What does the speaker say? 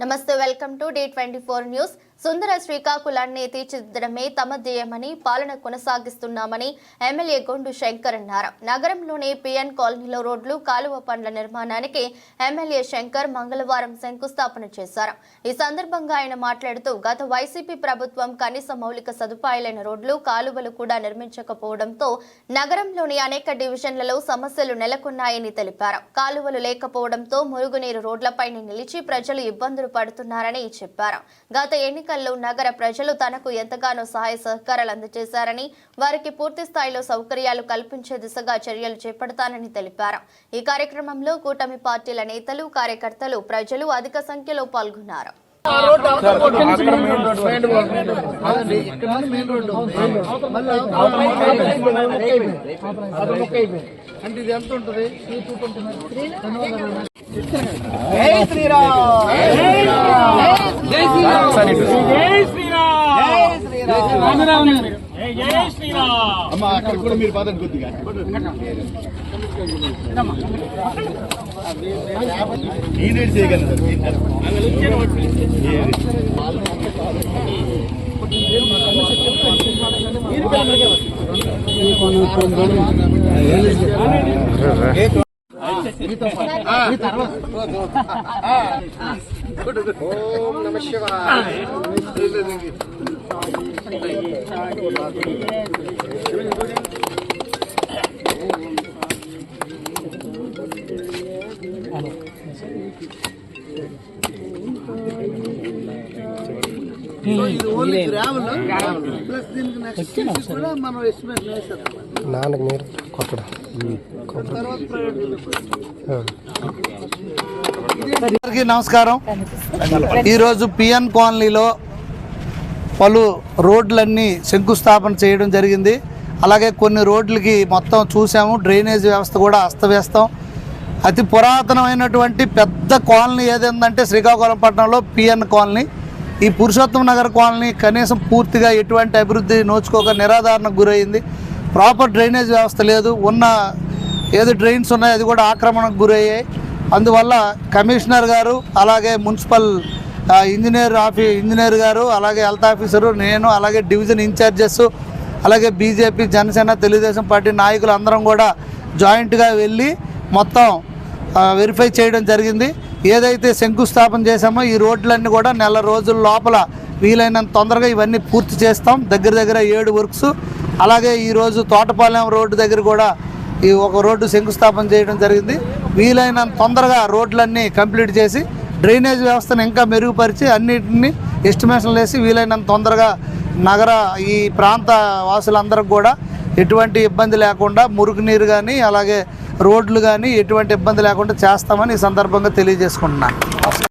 నమస్తే welcome to day twenty four news సుందర శ్రీకాకుళాన్ని తీర్చిదిద్దడమే తమ ధ్యేయమని పాలన కొనసాగిస్తున్నామని ఎమ్మెల్యే గొండు శంకర్ అన్నారు. నగరంలోని పిఎన్ కాలనీలో రోడ్లు కాలువ పండ్ల నిర్మాణానికి ఎమ్మెల్యే శంకర్ మంగళవారం శంకుస్థాపన చేశారు. ఈ సందర్భంగా ఆయన మాట్లాడుతూ గత వైసీపీ ప్రభుత్వం కనీస మౌలిక సదుపాయాలైన రోడ్లు కాలువలు కూడా నిర్మించకపోవడంతో నగరంలోని అనేక డివిజన్లలో సమస్యలు నెలకొన్నాయని తెలిపారు. కాలువలు లేకపోవడంతో మురుగునీరు రోడ్లపైన నిలిచి ప్రజలు ఇబ్బందులు పడుతున్నారని చెప్పారు. గత ఎన్నిక ఎన్నికల్లో నగర ప్రజలు తనకు ఎంతగానో సహాయ సహకారాలు అందజేశారని వారికి పూర్తి స్థాయిలో సౌకర్యాలు కల్పించే దిశగా చర్యలు చేపడతానని తెలిపారు. ఈ కార్యక్రమంలో కూటమి పార్టీల నేతలు కార్యకర్తలు ప్రజలు అధిక సంఖ్యలో పాల్గొన్నారు. అంటే ఇది ఎంత ఉంటుంది శ్రీరామ్! అమ్మ అక్కడ కూడా మీరు పదండి కొద్దిగా. నేనేం చేయగలను ఓం ओम नमः शिवाय నాన్నకి మీరు కొట్టడం? అందరికీ నమస్కారం. ఈరోజు పిఎన్ కాలనీలో పలు రోడ్లన్నీ శంకుస్థాపన చేయడం జరిగింది. అలాగే కొన్ని రోడ్లకి మొత్తం చూసాము. డ్రైనేజ్ వ్యవస్థ కూడా అస్తవ్యస్తం. అతి పురాతనమైనటువంటి పెద్ద కాలనీ ఏదైందంటే శ్రీకాకుళం పట్టణంలో పిఎన్ కాలనీ. ఈ పురుషోత్తం నగర్ కాలనీ కనీసం పూర్తిగా ఎటువంటి అభివృద్ధి నోచుకోక నిరాధారణకు గురైంది. ప్రాపర్ డ్రైనేజ్ వ్యవస్థ లేదు. ఉన్న ఏది డ్రైన్స్ ఉన్నాయో అది కూడా ఆక్రమణకు గురయ్యాయి. అందువల్ల కమిషనర్ గారు అలాగే మున్సిపల్ ఇంజనీర్ ఆఫీ ఇంజనీర్ గారు అలాగే హెల్త్ ఆఫీసరు నేను అలాగే డివిజన్ ఇన్ఛార్జెస్ అలాగే బీజేపీ జనసేన తెలుగుదేశం పార్టీ నాయకులు అందరం కూడా జాయింట్గా వెళ్ళి మొత్తం వెరిఫై చేయడం జరిగింది. ఏదైతే శంకుస్థాపన చేశామో ఈ రోడ్లన్నీ కూడా నెల రోజుల లోపల వీలైనంత తొందరగా ఇవన్నీ పూర్తి చేస్తాం. దగ్గర దగ్గర ఏడు వర్క్స్. అలాగే ఈరోజు తోటపాలెం రోడ్డు దగ్గర కూడా ఈ ఒక రోడ్డు శంకుస్థాపన చేయడం జరిగింది. వీలైనంత తొందరగా రోడ్లన్నీ కంప్లీట్ చేసి డ్రైనేజ్ వ్యవస్థను ఇంకా మెరుగుపరిచి అన్నిటిని ఎస్టిమేషన్లు వేసి వీలైనంత తొందరగా నగర ఈ ప్రాంత వాసులందరికి కూడా ఎటువంటి ఇబ్బంది లేకుండా మురుగునీరు కానీ అలాగే రోడ్లు కానీ ఎటువంటి ఇబ్బంది లేకుండా చేస్తామని ఈ సందర్భంగా తెలియజేసుకుంటున్నాను.